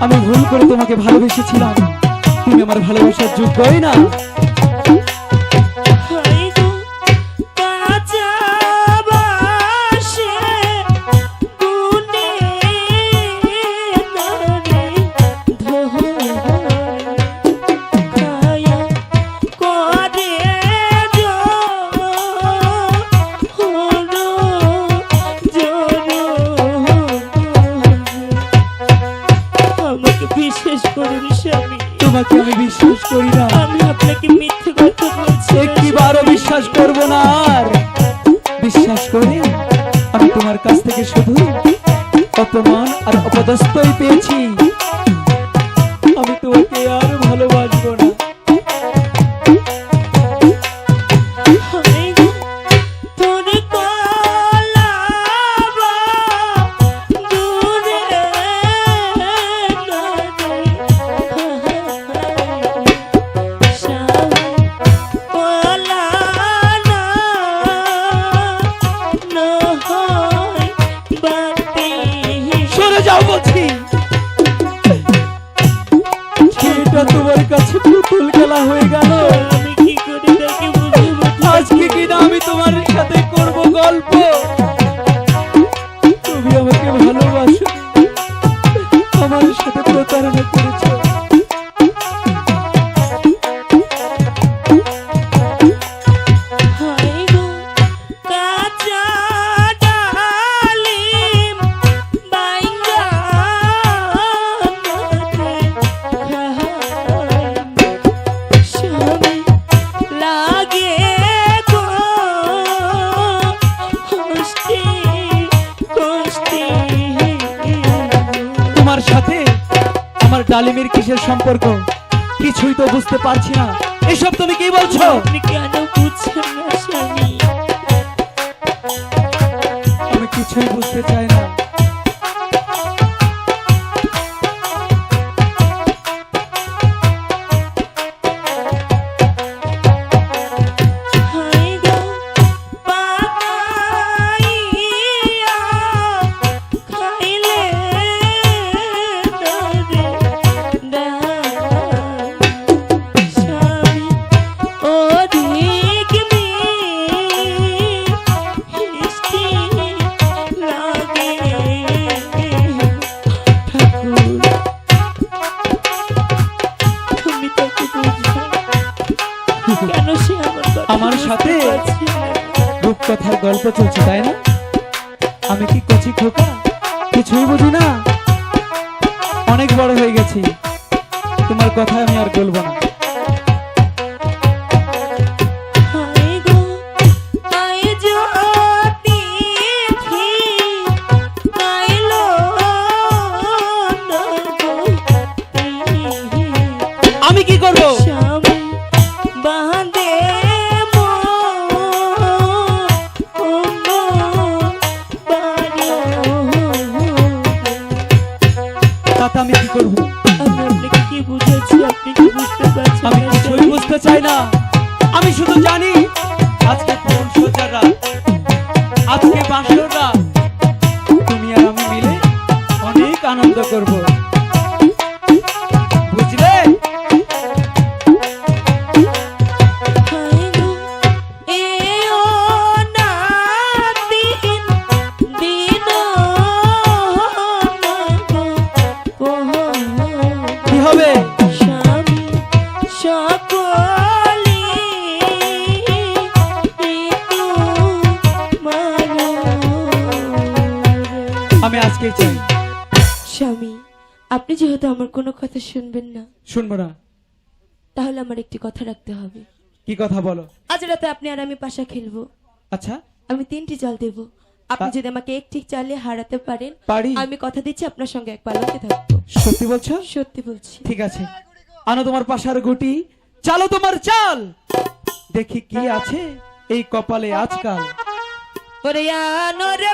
আমি ভুল করে তোমাকে ভালোবেসেছিলাম। তুমি আমার ভালোবাসার যোগ্যই না। বিশ্বাস করি না। আমি আপনাকে মিথ্যে কথা বলছি। একটিবারও বিশ্বাস করব না আর? বিশ্বাস করি আমি তোমার কাছ থেকে শুধু অপমান আর অপদস্থই পেয়েছি। আমি তোমাকে আর সরে যাও বলছি। এটা তোমার কাছে পুতুল খেলা হয়ে গেল। আমি কি করে আজকে কিনা আমি তোমার ডালিমের কিসের সম্পর্ক? কিছুই তো বুঝতে পারছি না। এসব তুমি কি বলছো? আপনি কেন বুঝছেন না স্বামী? আমি কিছুই বুঝতে চাই না। রূপকথার গল্প চলছে, তাই না? আমি কি কচি খোকা? কিছুই বুঝি না। অনেক বড় হয়ে গেছি। তোমার কথা আমি আর বলব না। চাই না। আমি শুধু জানি, আজকে কোন সোজারা, আজকে বাসর তুমি আর আমি মিলে অনেক আনন্দ করব। আমি আজকেই চাই। স্বামী আপনি যেহেতু আমার কোনো কথা শুনবেন না শুনব না। তাহলে আমার একটি কথা রাখতে হবে। কি কথা বলো? আজ রাতে আপনি আর আমি পাশা খেলব। আচ্ছা। আমি তিনটি জল দেব। আপনি যদি আমাকে একটি চালে হারাতে পারেন পারি। আমি কথা দিচ্ছি আপনার সঙ্গে এক পালকে থাকব। সত্যি বলছো? সত্যি বলছি। ঠিক আছে। আনো তোমার পাশার গুটি। চালো তোমার চাল। দেখি কি আছে এই কপালে আজকাল। ওরে আনো রে